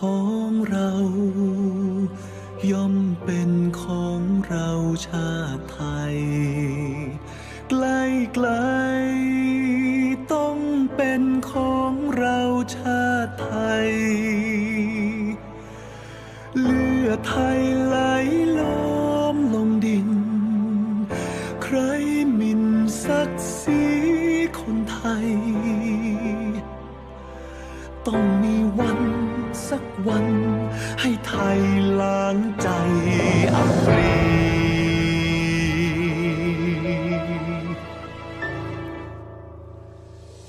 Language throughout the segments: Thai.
ของเรายอมเป็นของเราชาติไทยใกล้ไกลต้องเป็นของเราชาติไทย เลือไทยไหล วันให้ไทยล้างใจอับปรี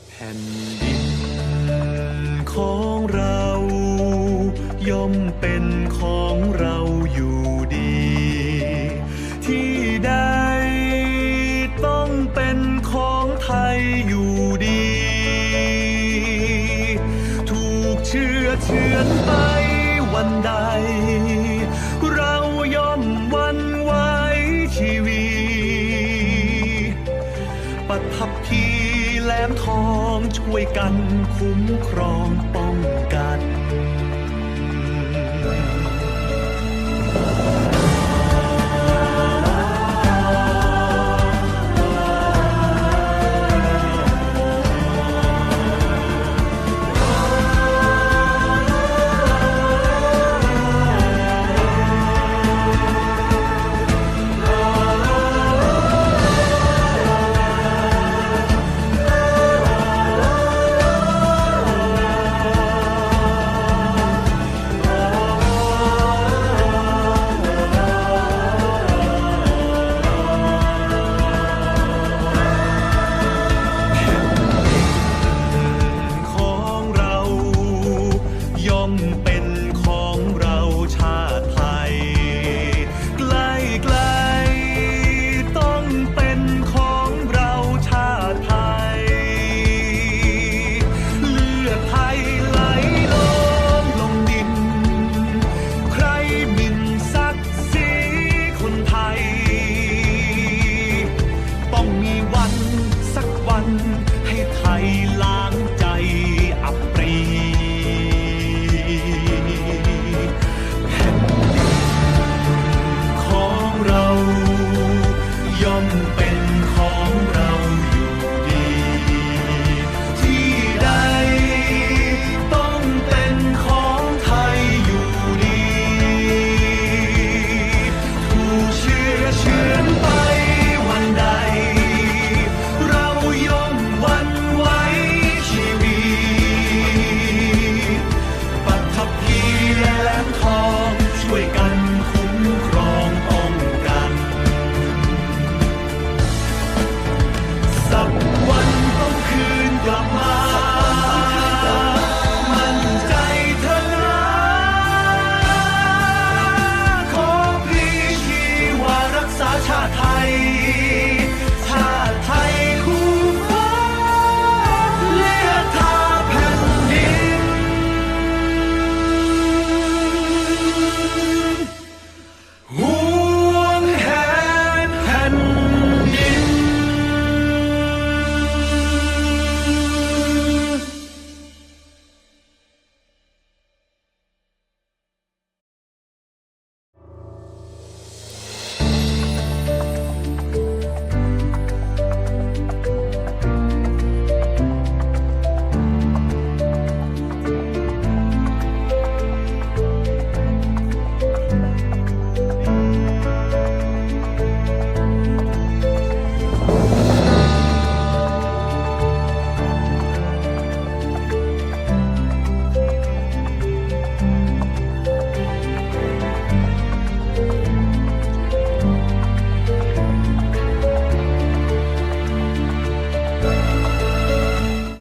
แผ่นดินของเรา ย่อมเป็นของเราอยู่ดี ที่ใดต้องเป็นของไทยอยู่ดี อเชือนไปวันใด เราย่อมวันไหวชีวีปัทภีแหลมทองช่วยกันคุ้มครองป้องกัน lòng